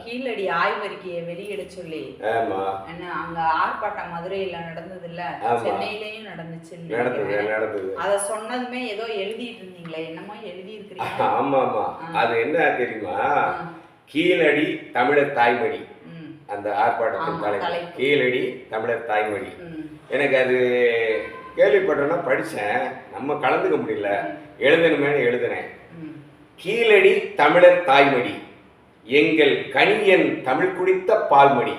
கீழடி ஆய்வறிக்கையை வெளியிட சொல்லி அங்க ஆர்ப்பாட்டம் மதுரையில நடந்தது இல்ல. சென்னையிலயும் நடந்துச்சு நடந்தது நடந்தது. அத சொன்னதுமே ஏதோ எழுதிட்டு இருந்தீங்களே என்னமோ எழுதி இருக்கிறீங்க ஆமா ஆமா அது என்ன தெரியுமா? கீழடி தமிழர் தாய்மொழி அந்த ஆர்ப்பாட்டத்தின் தலைப்பு. கீழடி தமிழர் தாய்மொழி எனக்கு அது கேள்விப்பட்டேன்னா படித்தேன். நம்ம கலந்துக்க முடியல. எழுதணுமேனு எழுதினேன். கீழடி தமிழர் தாய்மொழி எங்கள் கனியன் தமிழ் குடித்த பால்மொழி.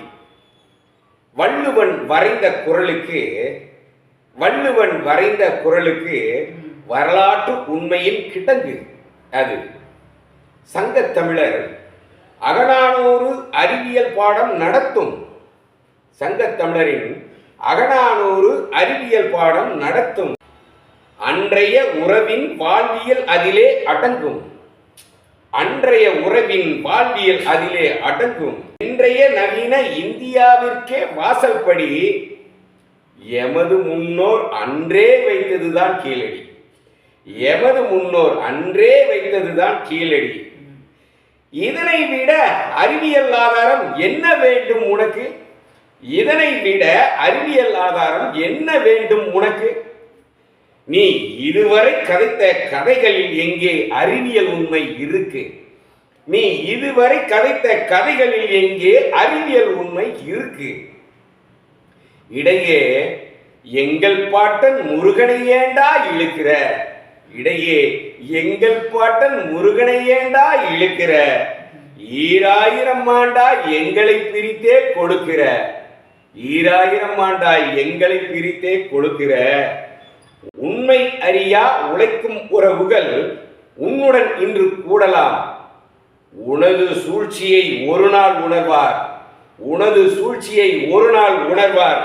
வள்ளுவன் வரைந்த குரலுக்கு வள்ளுவன் வரைந்த குரலுக்கு வரலாற்று உண்மையில் கிடங்கு அது. சங்க தமிழர் அகநானூறு அறிவியல் பாடம் நடத்தும். சங்க தமிழரின் அகநானூறு அறிவியல் பாடம் நடத்தும். அன்றைய உறவின் வாழ்வியல் அதிலே அடங்கும். அன்றைய உறவின் வாழ்வியல் அதிலே அடங்கும். இன்றைய நவீன இந்தியாவிற்கே வாசல்படி எமது முன்னோர் அன்றே வைத்ததுதான் கீழடி. எமது முன்னோர் அன்றே வைத்ததுதான் கீழடி. இதனை விட அறிவியல் ஆதாரம் என்ன வேண்டும் உனக்கு? இதனை விட அறிவியல் ஆதாரம் என்ன வேண்டும் உனக்கு? நீ இதுவரை கதைத்த கதைகளில் எங்கே அறிவியல் உண்மை இருக்கு? நீ இதுவரை கதைத்த கதைகளில் எங்கே அறிவியல் உண்மை இருக்கு? இடையே எங்கள் பாட்டன் முருகனை ஏண்டா இழுக்கிற? இடையே எங்கள் பாட்டன் முருகனை ஏண்டா இழுக்கிற? ஈராயிரம் ஆண்டா எங்களை பிரித்தே கொடுக்கிற? ஈராயிரம் ஆண்டா எங்களை பிரித்தே கொடுக்கிற? உண்மை அறியா உழைக்கும் உறவுகள் உன்னுடன் இன்று கூடலாம். உனது சூழ்ச்சியை ஒரு நாள் உணர்வார். உனது சூழ்ச்சியை ஒரு நாள் உணர்வார்.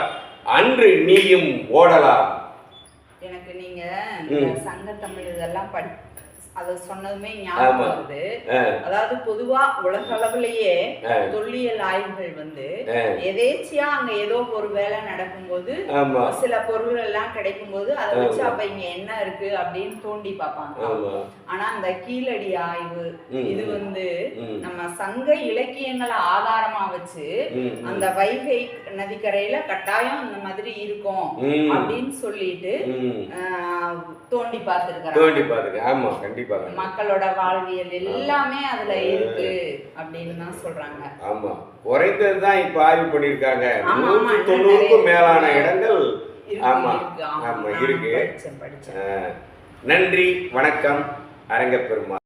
அன்று நீயும் ஓடலாம். எனக்கு நீங்க சங்க தமிழ் இதெல்லாம் படி அத சொன்னதுமே. ஞாபகம் வருது. அதாவது பொதுவா உலக அளவுலயே. தொல்லியல் ஆய்வுகள் வந்து. எதேச்சியா அங்க ஏதோ ஒரு வேலை நடக்கும்போது சில பொருள்கள் எல்லாம் கிடைக்கும் போது அதை வச்சு. அப்ப இங்க என்ன இருக்கு அப்படின்னு தோண்டி பார்ப்பாங்க. ஆனா அந்த கீழடி ஆய்வு இது. வந்து நம்ம சங்க இலக்கியங்களை ஆதாரமா வச்சு அந்த வைகை நதிக்கரையில கட்டாயம் இந்த மாதிரி இருக்கும் அப்படின்னு சொல்லிட்டு தோண்டி பார்த்திருக்கிறாங்க. தோண்டி பாருங்க ஆமா கண்டிப்பா. மக்களோட வாழ்வியல் எல்லாமே அதுல இருக்கு அப்படின்னு தான் சொல்றாங்க. ஆமா. குறைந்தது தான் இப்ப ஆய்வு பண்ணிருக்காங்க நூத்தி தொண்ணூறுக்கும் மேலான இடங்கள். ஆமா ஆமா. இருக்கு. நன்றி வணக்கம் அரங்கப்பெருமாள்.